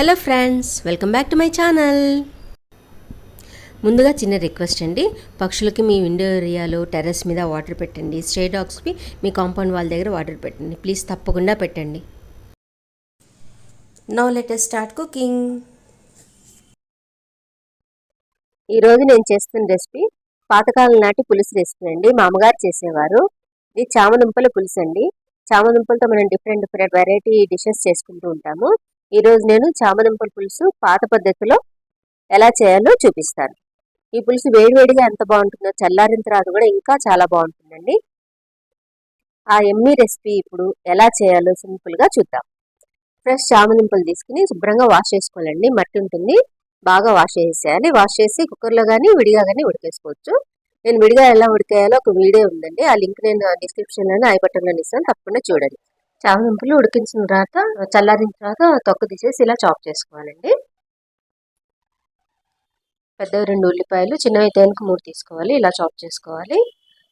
Hello friends welcome back to my channel. ముందుగా చిన్న request అండి. పక్షులకి మీ విండో ఏరియాలో టెర్రస్ మీద వాటర్ పెట్టండి. స్టే డాగ్స్కి మీ కాంపౌండ్ వాళ్ళ దగ్గర వాటర్ పెట్టండి. ప్లీజ్ తప్పకుండా పెట్టండి. No later start cooking. ఈరోజు నేను చేస్తున్న రెసిపీ పాతకాలం నాటి పులుసు రెసిపీ అండి. మా అమ్మగారు చేసేవారు. ఇది చామదుంపల పులుసు అండి. చామదుంపలతో మనం డిఫరెంట్ డిఫరెంట్ వెరైటీ డిషెస్ చేసుకుంటూ ఉంటాము. ఈరోజు నేను చామదుంపల పులుసు పాత పద్ధతిలో ఎలా చేయాలో చూపిస్తాను. ఈ పులుసు వేడివేడిగా ఎంత బాగుంటుందో చల్లారిన తర్వాత కూడా ఇంకా చాలా బాగుంటుందండి. ఆ ఎమ్మి రెసిపీ ఇప్పుడు ఎలా చేయాలో సింపుల్గా చూద్దాం. ఫ్రెష్ చామదుంపలు తీసుకుని శుభ్రంగా వాష్ చేసుకోవాలండి. మట్టి ఉంటుంది. బాగా వాష్ చేసేయాలి. వాష్ చేసి కుక్కర్లో కానీ విడిగా కానీ ఉడికేసుకోవచ్చు. నేను విడిగా ఎలా ఉడికేయాలో ఒక వీడియో ఉందండి. ఆ లింక్ నేను డిస్క్రిప్షన్లోనే ఐ బటన్లో ఇస్తాను. తప్పకుండా చూడండి. చామదుంపలు ఉడికించిన తర్వాత చల్లారిన తర్వాత తొక్క తీసేసి ఇలా చాప్ చేసుకోవాలండి. పెద్దవి రెండు ఉల్లిపాయలు చిన్నవి తేనుకు మూడు తీసుకోవాలి. ఇలా చాప్ చేసుకోవాలి.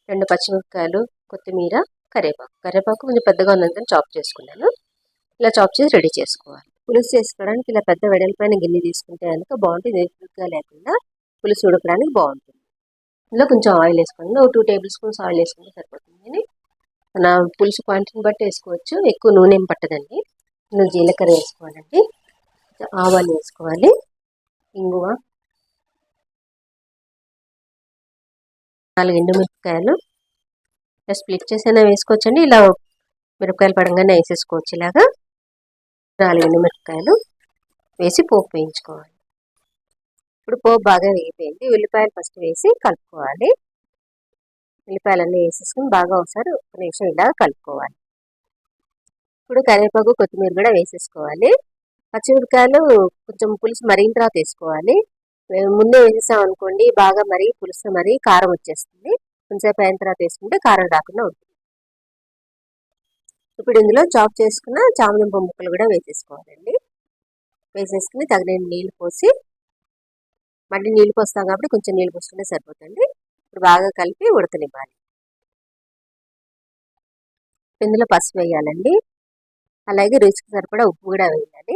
రెండు పచ్చిమిరపకాయలు కొత్తిమీర కరివేపాకు. కరివేపాకు కొంచెం పెద్దగా ఉన్నందుకని చాప్ చేసుకున్నాను. ఇలా చాప్ చేసి రెడీ చేసుకోవాలి. పులుసు చేసుకోవడానికి ఇలా పెద్ద వెడల్పైన గిన్నె తీసుకుంటే కనుక బాగుంటుంది. ఎక్కువగా లేకుండా పులుసు ఉడకడానికి బాగుంటుంది. ఇందులో కొంచెం ఆయిల్ వేసుకోండి. ఒక టూ టేబుల్ స్పూన్స్ ఆయిల్ వేసుకుంటే సరిపోతుంది. నా పులుసు క్వాంటిటీని బట్టి వేసుకోవచ్చు. ఎక్కువ నూనె ఏం పట్టదండి. నువ్వు జీలకర్ర వేసుకోవాలండి. ఆవాలు వేసుకోవాలి. ఇంగువ. నాలుగు ఎండు మిరపకాయలు స్ప్లిట్ చేసైనా వేసుకోవచ్చండి. ఇలా మిరపకాయలు పడంగానే వేసేసుకోవచ్చు ఇలాగా. నాలుగు ఎండుమిరపకాయలు వేసి పోపు వేయించుకోవాలి. ఇప్పుడు పోపు బాగా వేగిపోయింది. ఉల్లిపాయలు ఫస్ట్ వేసి కలుపుకోవాలి. ఉల్లిపాయలన్నీ వేసేసుకుని బాగా ఒకసారి ఒక నిమిషం ఇలా కలుపుకోవాలి. ఇప్పుడు కరివేపాకు కొత్తిమీర కూడా వేసేసుకోవాలి. పచ్చిమిరపకాయలు కొంచెం పులుసు మరిగిన తర్వాత వేసుకోవాలి. ముందే వేసేసాం అనుకోండి బాగా మరి పులుసు మరి కారం వచ్చేస్తుంది. కొంచెంసేపు అయిన తర్వాత వేసుకుంటే కారం రాకుండా ఉంటుంది. ఇప్పుడు ఇందులో చాప్ చేసుకున్న చామదుంప ముక్కలు కూడా వేసేసుకోవాలండి. వేసేసుకుని తగిన నీళ్ళు పోసి మళ్ళీ నీళ్ళు పోస్తాం కాబట్టి కొంచెం నీళ్ళు పోసుకుంటే సరిపోతుంది. ఇప్పుడు బాగా కలిపి ఉడకనివ్వాలి ఇందులో పసుపు వేయాలండి. అలాగే రుచికి సరిపడా ఉప్పు కూడా వేయాలి.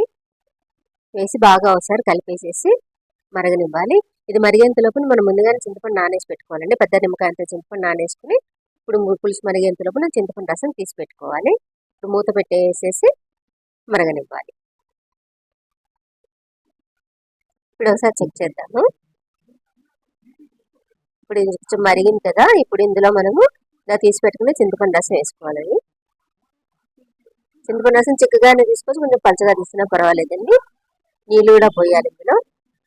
వేసి బాగా ఒకసారి కలిపేసేసి మరగనివ్వాలి. ఇది మరిగేంతలోపు మనం ముందుగానే చింతపండు నానేసి పెట్టుకోవాలండి. పెద్ద నిమ్మకాయ అంత చింతపండు నానేసుకుని ఇప్పుడు పులుసు మరిగేంతలోపు మనం చింతపండు రసం తీసి పెట్టుకోవాలి. ఇప్పుడు మూత పెట్టేసేసి మరగనివ్వాలి. ఇప్పుడు ఒకసారి చెక్ చేద్దాము. ఇప్పుడు ఇది కొంచెం మరిగింది కదా ఇప్పుడు ఇందులో మనము ఇలా తీసి పెట్టుకుని చింతపండు రసం వేసుకోవాలండి. చింతపండు రసం చిక్కగానే తీసుకొచ్చి కొంచెం పచ్చగా తీసినా పర్వాలేదండి. నీళ్ళు కూడా పోయాలి ఇందులో.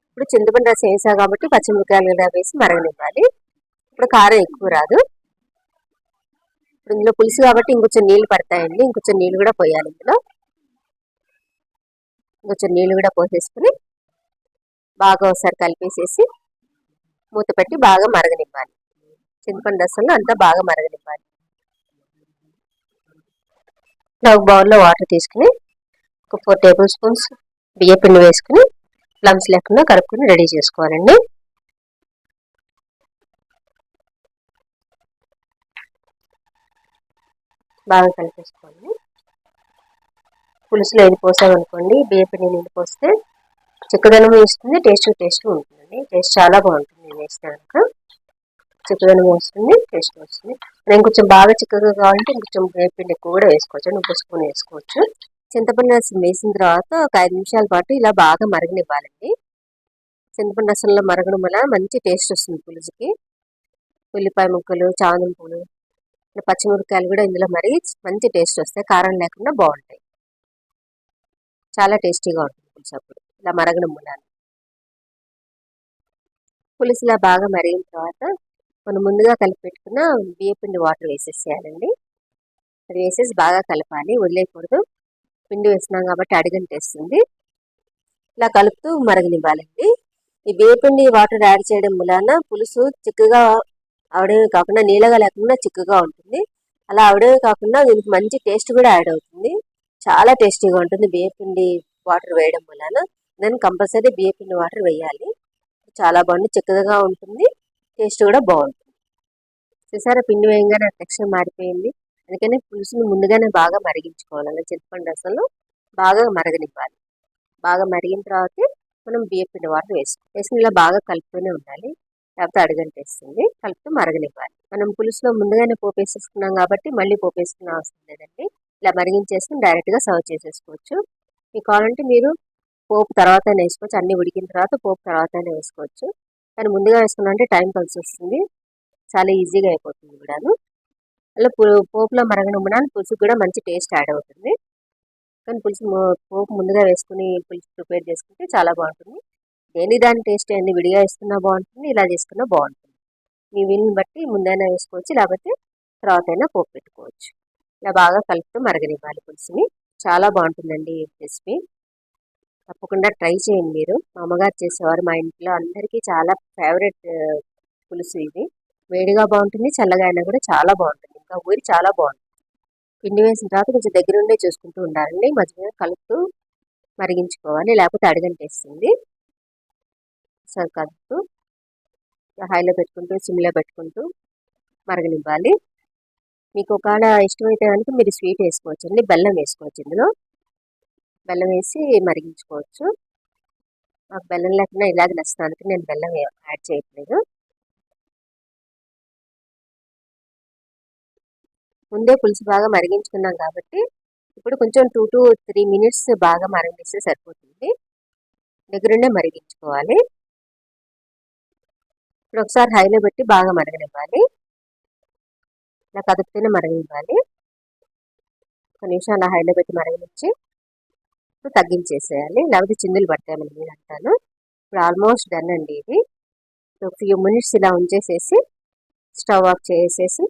ఇప్పుడు చింతపండు రసం వేసా కాబట్టి పచ్చిమిరకాయలు కూడా వేసి మరగనివ్వాలి. ఇప్పుడు కారం ఎక్కువ రాదు. ఇప్పుడు ఇందులో పులుసు కాబట్టి ఇంకొంచెం నీళ్ళు పడతాయండి. ఇంకొంచెం నీళ్ళు కూడా పోయాలి ఇందులో. ఇంకొంచెం నీళ్ళు కూడా పోసేసుకుని బాగా ఒకసారి కలిపేసేసి మూత పెట్టి బాగా మరగనివ్వాలి. చింతపండు రసంలో అంతా బాగా మరగనివ్వాలి. ఒక బౌల్లో వాటర్ తీసుకుని ఒక ఫోర్ టేబుల్ స్పూన్స్ బియ్య పిండి వేసుకుని ప్లమ్స్ లేకుండా కలుపుకొని రెడీ చేసుకోవాలండి. బాగా కలిపేసుకోండి పులుసులో ఏది పోసామనుకోండి బియ్య పిండి నీళ్ళు పోస్తే చిక్కదనం వేస్తుంది టేస్ట్ టేస్ట్ ఉంటుందండి టేస్ట్ చాలా బాగుంటుంది. వేసినాక వేస్తే చిక్కదనం వస్తుంది టేస్ట్ వస్తుంది నేను కొంచెం బాగా చిక్కగా కావాలంటే ఇంకొంచెం వేపిండి పిండి ఎక్కువ కూడా వేసుకోవచ్చు. నువ్వు స్పూన్ వేసుకోవచ్చు. చింతపండు రసం వేసిన తర్వాత ఒక ఐదు నిమిషాల పాటు ఇలా బాగా మరగనివ్వాలండి. చింతపండు రసంలో మరగడం వల్ల మంచి టేస్ట్ వస్తుంది పులుసుకి. ఉల్లిపాయ ముక్కలు చామంతులు పచ్చిమిరపకాయలు కూడా ఇందులో మరి మంచి టేస్ట్ వస్తాయి. కారం లేకుండా బాగుంటాయి. చాలా టేస్టీగా ఉంటుంది పులుసు అప్పుడు. ఇలా మరగడం వల్ల. పులుసులా బాగా మరిగిన తర్వాత మనం ముందుగా కలిపి పెట్టుకున్న బియ్యపిండి వాటర్ వేసేసేయాలండి. అది వేసేసి బాగా కలపాలి వదిలేయకూడదు. పిండి వేసినాం కాబట్టి అడిగంటేస్తుంది ఇలా కలుపుతూ మరగనివ్వాలండి. ఈ బియ్యపిండి వాటర్ యాడ్ చేయడం వలన పులుసు చిక్కగా అవడమే కాకుండా నీళ్ళగా లేకుండా చిక్కగా ఉంటుంది. అలా అవడమే కాకుండా దీనికి మంచి టేస్ట్ కూడా యాడ్ అవుతుంది. చాలా టేస్టీగా ఉంటుంది బియ్యపిండి వాటర్ వేయడం వలన దాన్ని కంపల్సరీ బియ్యపిండి వాటర్ వేయాలి. చాలా బాగుంది. చిక్కగా ఉంటుంది. టేస్ట్ కూడా బాగుంటుంది. చూసారా పిండి వేయంగానే టెక్స్చర్ మారిపోయింది. అందుకనే పులుసుని ముందుగానే బాగా మరిగించుకోవాలి. చింతపండు రసంలో బాగా మరగనివ్వాలి. బాగా మరిగిన తర్వాత మనం బియ్యం పిండి వాటర్ వేసుకోవాలి వేసుకుని ఇలా బాగా కలుపుతూనే ఉండాలి. లేకపోతే అడుగంటేస్తుంది కలుపుతూ మరగనివ్వాలి. మనం పులుసులో ముందుగానే పోపు వేసేసుకున్నాం కాబట్టి మళ్ళీ పోపు వేసుకున్న అవసరం లేదండి. ఇలా మరిగించేసుకుని డైరెక్ట్గా సర్వ్ చేసేసుకోవచ్చు. మీకు కావాలంటే మీరు పోపు తర్వాత వేసుకోవచ్చు. అన్ని ఉడికిన తర్వాత పోపు తర్వాత వేసుకోవచ్చు. కానీ ముందుగా వేసుకున్నామంటే టైం కలిసి వస్తుంది చాలా ఈజీగా అయిపోతుంది కూడాను. అలా పోపులో మరగడం వలన పులుసు కూడా మంచి టేస్ట్ యాడ్ అవుతుంది. కానీ పులుసు పోపు ముందుగా వేసుకుని పులుసు ప్రిపేర్ చేసుకుంటే చాలా బాగుంటుంది. దేని దాని టేస్ట్ అన్ని విడిగా వేసుకున్నా బాగుంటుంది ఇలా చేసుకున్నా బాగుంటుంది. మీ వీలుని బట్టి ముందైనా వేసుకోవచ్చు లేకపోతే తర్వాత అయినా పోపు పెట్టుకోవచ్చు. ఇలా బాగా కలుపుతూ మరగనివ్వాలి పులుసుని. చాలా బాగుంటుందండి ఈ రెసిపీ. తప్పకుండా ట్రై చేయండి మీరు. మా అమ్మగారు చేసేవారు మా ఇంట్లో అందరికీ చాలా ఫేవరెట్ పులుసు ఇది. వేడిగా బాగుంటుంది చల్లగా అయినా కూడా చాలా బాగుంటుంది. ఇంకా ఊరి చాలా బాగుంటుంది. పిండి వేసిన తర్వాత కొంచెం దగ్గరుండే చూసుకుంటూ ఉండాలండి. మధ్య కలుపుతూ మరిగించుకోవాలి. లేకపోతే అడగంటేస్తుంది సరి కలుపుతూ హైలో పెట్టుకుంటూ సిమ్లో పెట్టుకుంటూ మరగనివ్వాలి. మీకు ఒకవేళ ఇష్టమైతే కనుక మీరు స్వీట్ వేసుకోవచ్చండి బెల్లం వేసుకోవచ్చు ఇందులో. బెల్లం వేసి మరిగించుకోవచ్చు. మాకు బెల్లం లేకుండా ఇలాగ నచ్చుతానికి నేను బెల్లం యాడ్ చేయట్లేదు. ముందే పులుసు బాగా మరిగించుకున్నాం కాబట్టి ఇప్పుడు కొంచెం టూ టు త్రీ మినిట్స్ బాగా మరిగిస్తే సరిపోతుంది. దగ్గరుండే మరిగించుకోవాలి. ఇప్పుడు ఒకసారి హైలో పెట్టి బాగా మరగనివ్వాలి. ఇలా కదుపుతూనే మరగనివ్వాలి. ఒక నిమిషం అలా హైలో పెట్టి మరగనిచ్చి ఇప్పుడు తగ్గించేసేయాలి. లేకపోతే చిందులు పడతాయి నేను అంటాను. ఇప్పుడు ఆల్మోస్ట్ డన్ అండి ఇది. ఫ్యూ మినిట్స్ ఇలా ఉంచేసేసి స్టవ్ ఆఫ్ చేసేసి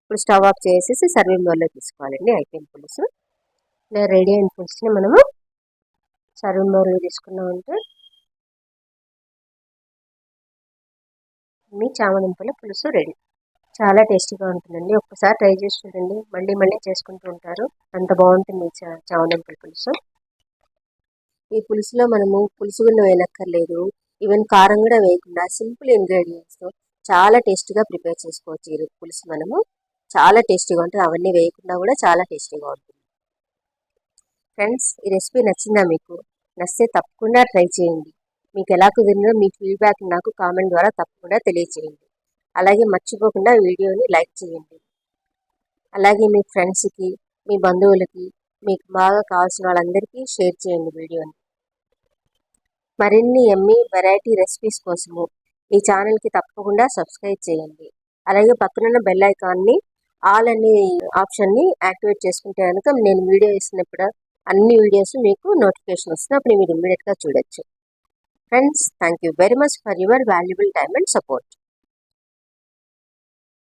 ఇప్పుడు స్టవ్ ఆఫ్ చేసేసి సర్వింగ్ బౌల్లో తీసుకోవాలండి అయిపోయిన పులుసు. ఇలా రెడీ అయిన పులుసుని మనము సర్వింగ్ బౌల్లో తీసుకున్నామంటే మీ చామదుంపల పులుసు రెడీ. చాలా టేస్టీగా ఉంటుందండి. ఒక్కసారి ట్రై చేసి చూడండి. మళ్ళీ మళ్ళీ చేసుకుంటూ ఉంటారు. అంత బాగుంటుంది చామదుంపల పులుసు. ఈ పులుసులో మనము పులుసు గుండె వేయనక్కర్లేదు. ఈవెన్ కారం కూడా వేయకుండా సింపుల్ ఇంగ్రీడియంట్స్తో చాలా టేస్టీగా ప్రిపేర్ చేసుకోవచ్చు ఈ పులుసు మనము. చాలా టేస్టీగా ఉంటుంది. అవన్నీ వేయకుండా కూడా చాలా టేస్టీగా ఉంటుంది. ఫ్రెండ్స్ ఈ రెసిపీ నచ్చిందా మీకు? నచ్చితే తప్పకుండా ట్రై చేయండి. మీకు ఎలా కుదిరిందో మీ ఫీడ్బ్యాక్ నాకు కామెంట్ ద్వారా తప్పకుండా తెలియచేయండి. అలాగే మర్చిపోకుండా వీడియోని లైక్ చేయండి. అలాగే మీ ఫ్రెండ్స్కి మీ బంధువులకి మీకు బాగా కావాల్సిన వాళ్ళందరికీ షేర్ చేయండి వీడియోని. మరిన్ని ఎమ్మి వెరైటీ రెసిపీస్ కోసము ఈ ఛానల్కి తప్పకుండా సబ్స్క్రైబ్ చేయండి. అలాగే పక్కనున్న బెల్ ఐకాన్ని ఆల్ అనే ఆప్షన్ని యాక్టివేట్ చేసుకుంటే కనుక నేను వీడియో ఇస్తున్నప్పుడు అన్ని వీడియోస్ మీకు నోటిఫికేషన్ వస్తుంది అప్పుడు మీరు ఇమ్మీడియట్గా చూడొచ్చు. Friends thank you very much for your valuable time and support.